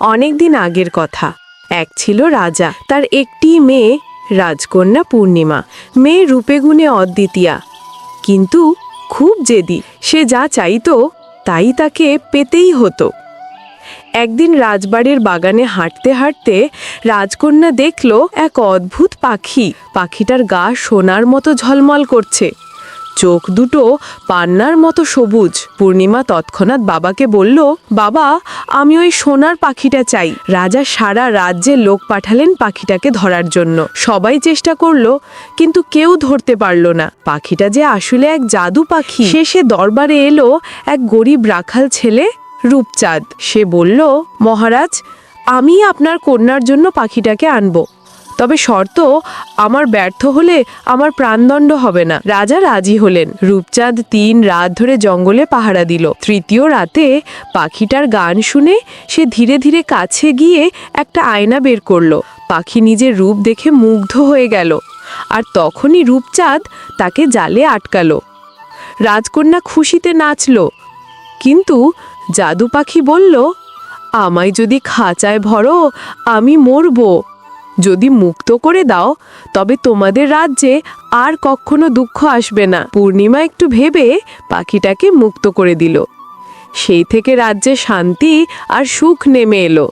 অনেকদিন আগের কথা। এক ছিল রাজা, তার একটি মেয়ে রাজকন্যা পূর্ণিমা, মেয়ে রূপে গুণে অদ্বিতীয়া। কিন্তু খুব জেদি, সে যা চাইতো তাই তাকে পেতেই হতো। একদিন রাজবাড়ির বাগানে হাঁটতে হাঁটতে রাজকন্যা দেখল এক অদ্ভুত পাখি। পাখিটার গা সোনার মতো ঝলমল করছে। চোখ দুটো পান্নার মতো সবুজ। পূর্ণিমা তৎক্ষণাৎ বাবাকে বলল, বাবা, আমি ওই সোনার পাখিটা চাই। রাজা সারা রাজ্যে লোক পাঠালেন পাখিটাকে ধরার জন্য। সবাই চেষ্টা করল, কিন্তু কেউ ধরতে পারল না। পাখিটা যে আসলে এক জাদু পাখি শেষে দরবারে এলো এক গরিব রাখাল ছেলে রূপচাঁদ। সে বলল, মহারাজ, আমি আপনার কন্যার জন্য পাখিটাকে আনব। তবে শর্ত, আমার ব্যর্থ হলে আমার প্রাণদণ্ড হবে না। রাজা রাজি হলেন। রূপচাঁদ তিন রাত ধরে জঙ্গলে পাহারা দিল। তৃতীয় রাতে পাখিটার গান শুনে সে ধীরে ধীরে কাছে গিয়ে একটা আয়না বের করল। পাখি নিজের রূপ দেখে মুগ্ধ হয়ে গেল। আর তখনই রূপচাঁদ তাকে জালে আটকালো। রাজকন্যা খুশিতে নাচলো। কিন্তু জাদু পাখি বলল, আমায় যদি খাঁচায় ভরো, আমি মরব। যদি মুক্ত করে দাও, তবে তোমাদের রাজ্যে আর কখনো দুঃখ আসবে না। পূর্ণিমা একটু ভেবে পাখিটাকে মুক্ত করে দিল। সেই থেকে রাজ্যে শান্তি আর সুখ নেমে এলো।